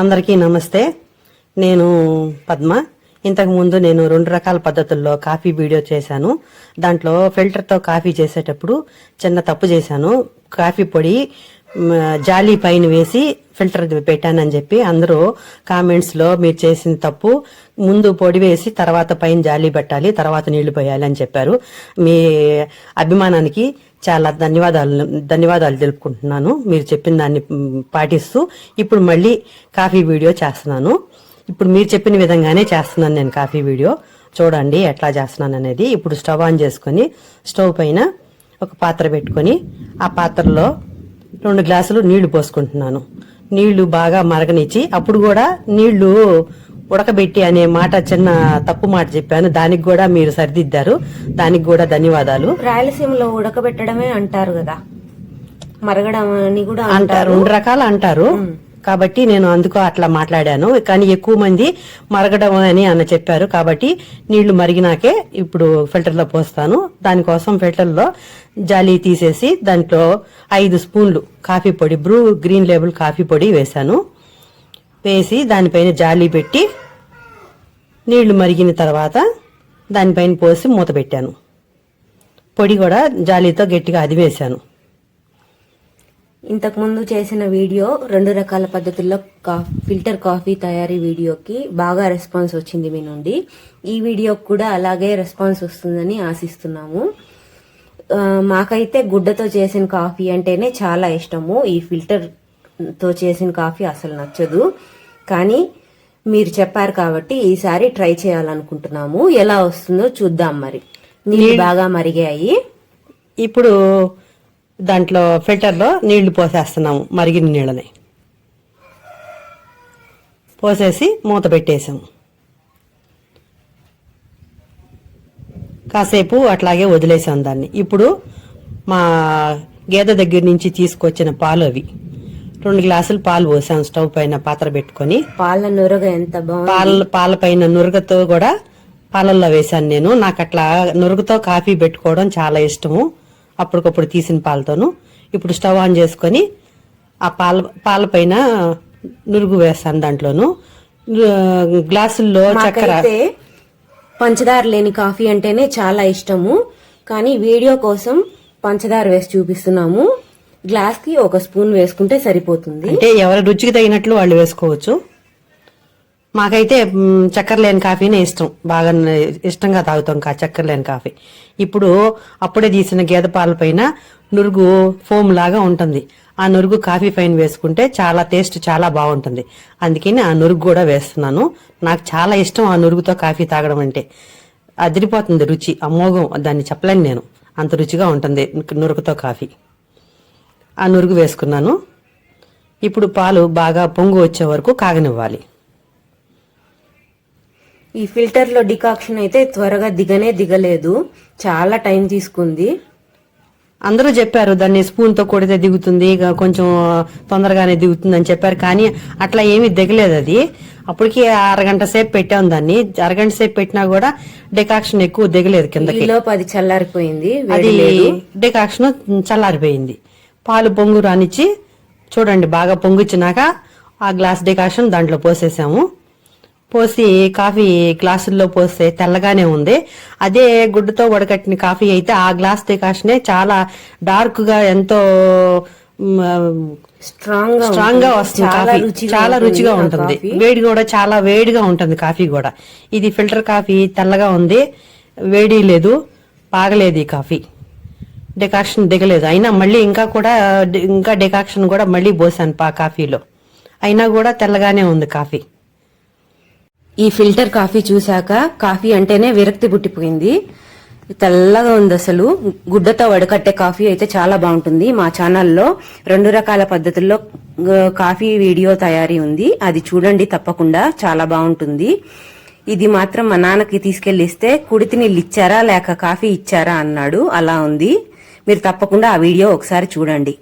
అందరికీ నమస్తే. నేను పద్మ. ఇంతకుముందు నేను రెండు రకాల పద్ధతుల్లో కాఫీ వీడియో చేశాను. దాంట్లో ఫిల్టర్తో కాఫీ చేసేటప్పుడు చిన్న తప్పు చేశాను. కాఫీ పొడి జాలి జాలీ పైన వేసి ఫిల్టర్ పెట్టానని చెప్పి అందరూ కామెంట్స్లో మీరు చేసిన తప్పు ముందు పొడి వేసి తర్వాత పైన జాలీ పెట్టాలి తర్వాత నీళ్ళు పోయాలి అని చెప్పారు. మీ అభిమానానికి చాలా ధన్యవాదాలు ధన్యవాదాలు తెలుపుకుంటున్నాను. మీరు చెప్పిన దాన్ని పాటిస్తూ ఇప్పుడు మళ్ళీ కాఫీ వీడియో చేస్తున్నాను. ఇప్పుడు మీరు చెప్పిన విధంగానే చేస్తున్నాను నేను కాఫీ వీడియో. చూడండి ఎట్లా చేస్తున్నాను అనేది. ఇప్పుడు స్టవ్ ఆన్ చేసుకొని స్టవ్ పైన ఒక పాత్ర పెట్టుకొని ఆ పాత్రలో రెండు గ్లాసులు నీళ్ళు పోసుకుంటున్నాను. నీళ్ళు బాగా మరగనిచ్చి అప్పుడు కూడా నీళ్ళు ఉడకబెట్టి అనే మాట చిన్న తప్పు మాట చెప్పాను. దానికి కూడా మీరు సరిదిద్దారు. దానికి కూడా ధన్యవాదాలు. రాయలసీమలో ఉడకబెట్టడమే అంటారు కదా. మరగడం అని కూడా అంటారు. రెండు రకాలు అంటారు. కాబట్టి నేను అందుకు అట్లా మాట్లాడాను. కానీ ఎక్కువ మంది మరగడం అని అన్న చెప్పారు. కాబట్టి నీళ్ళు మరిగినాకే ఇప్పుడు ఫిల్టర్లో పోస్తాను. దానికోసం ఫిల్టర్లో జాలి తీసేసి దాంట్లో ఐదు స్పూన్లు కాఫీ పొడి బ్రూ గ్రీన్ లేబుల్ కాఫీ పొడి వేశాను. వేసి దానిపైన జాలి పెట్టి నీళ్ళు మరిగిన తర్వాత దానిపైన పోసి మూత పెట్టాను. పొడి కూడా జాలీతో గట్టిగా అదివేశాను. ఇంతకుముందు చేసిన వీడియో రెండు రకాల పద్ధతుల్లో కా- ఫిల్టర్ కాఫీ తయారీ వీడియోకి బాగా రెస్పాన్స్ వచ్చింది మీ నుండి. ఈ వీడియోకి కూడా అలాగే రెస్పాన్స్ వస్తుందని ఆశిస్తున్నాము. మాకైతే గుడ్డతో చేసిన కాఫీ అంటేనే చాలా ఇష్టము. ఈ ఫిల్టర్తో చేసిన కాఫీ అసలు నచ్చదు. కానీ మీరు చెప్పారు కాబట్టి ఈసారి ట్రై చేయాలనుకుంటున్నాము. ఎలా వస్తుందో చూద్దాం మరి. నీళ్ళు బాగా మరిగాయి. ఇప్పుడు దాంట్లో ఫిల్టర్లో నీళ్ళు పోసేస్తున్నాము మరిగిన నీళ్ళని. పోసేసి మూత పెట్టేసాము. కాసేపు అట్లాగే వదిలేసాం దాన్ని. ఇప్పుడు మా గేదె దగ్గర నుంచి తీసుకొచ్చిన పాలు అవి. రెండు గ్లాసులు పాలు పోసాం స్టవ్ పైన పాత్ర పెట్టుకొని. పాల నురగ ఎంత బాగుంది. పాల పాల పైన నురగతో కూడా పాలల్లో వేశాను నేను. నాకు అట్లా నురుగుతో కాఫీ పెట్టుకోవడం చాలా ఇష్టము. అప్పటికప్పుడు తీసిన పాలతోను. ఇప్పుడు స్టవ్ ఆన్ చేసుకొని ఆ పాల పాల పైన నురుగు వేస్తాను దాంట్లోను. గ్లాసుల్లో చక్కెర పంచదార లేని కాఫీ అంటేనే చాలా ఇష్టము. కానీ వీడియో కోసం పంచదార వేసి చూపిస్తున్నాము. గ్లాస్కి ఒక స్పూన్ వేసుకుంటే సరిపోతుంది. అంటే ఎవరి రుచికి తగినట్లు వాళ్ళు వేసుకోవచ్చు. మాకైతే చక్కెర లేని కాఫీనే ఇష్టం. బాగా ఇష్టంగా తాగుతాం కా చక్కెర లేని కాఫీ. ఇప్పుడు అప్పుడే తీసిన గేదె పాల పైన నురుగు ఫోమ్ లాగా ఉంటుంది. ఆ నురుగు కాఫీ పైన వేసుకుంటే చాలా టేస్ట్ చాలా బాగుంటుంది. అందుకని ఆ నురుగు కూడా వేస్తున్నాను. నాకు చాలా ఇష్టం ఆ నురుగుతో కాఫీ తాగడం అంటే. అదిరిపోతుంది రుచి అమోఘం దాన్ని చెప్పలేను నేను. అంత రుచిగా ఉంటుంది నురుగుతో కాఫీ. ఆ నురుగు వేసుకున్నాను. ఇప్పుడు పాలు బాగా పొంగు వచ్చే వరకు కాగనివ్వాలి. ఈ ఫిల్టర్లో డికాక్షన్ అయితే త్వరగా దిగనే దిగలేదు. చాలా టైం తీసుకుంది. అందరూ చెప్పారు దాన్ని స్పూన్తో కొడితే దిగుతుంది ఇక కొంచెం తొందరగానే దిగుతుంది అని చెప్పారు. కానీ అట్లా ఏమీ దిగలేదు అది. అప్పటికి అరగంట సేపు పెట్టాం దాన్ని. అరగంట సేపు పెట్టినా కూడా డికాక్షన్ ఎక్కువ దిగలేదు కిందకి. ఈలోపు అది చల్లారిపోయింది అది డికాక్షన్ చల్లారిపోయింది. పాలు పొంగు రానిచ్చి చూడండి బాగా పొంగిచ్చినాక ఆ గ్లాస్ డికాక్షన్ దాంట్లో పోసేసాము. పోసి కాఫీ గ్లాసుల్లో పోస్తే తెల్లగానే ఉంది. అదే గుడ్డతో వడకట్టిన కాఫీ అయితే ఆ గ్లాస్ డికాషనే చాలా డార్క్గా ఎంతో స్ట్రాంగ్గా స్ట్రాంగ్గా. వస్తుంది కాఫీ. చాలా రుచిగా ఉంటుంది. వేడి కూడా చాలా వేడిగా ఉంటుంది కాఫీ కూడా. ఇది ఫిల్టర్ కాఫీ తెల్లగా ఉంది. వేడి లేదు పాగలేదు ఈ కాఫీ. డెకాక్షన్ దిగలేదు. అయినా మళ్ళీ ఇంకా కూడా ఇంకా డెకాక్షన్ కూడా మళ్ళీ పోసాను పా కాఫీలో. అయినా కూడా తెల్లగానే ఉంది కాఫీ. ఈ ఫిల్టర్ కాఫీ చూశాక కాఫీ అంటేనే విరక్తి పుట్టిపోయింది. తెల్లగా ఉంది అసలు. గుడ్డతో వడకట్టే కాఫీ అయితే చాలా బాగుంటుంది. మా ఛానల్లో రెండు రకాల పద్ధతుల్లో కాఫీ వీడియో తయారీ ఉంది. అది చూడండి తప్పకుండా. చాలా బాగుంటుంది. ఇది మాత్రం మా నాన్నకి తీసుకెళ్ళిస్తే కుడితి నీళ్ళు ఇచ్చారా? లేక కాఫీ ఇచ్చారా? అన్నాడు. అలా ఉంది. మీరు తప్పకుండా ఆ వీడియో ఒకసారి చూడండి.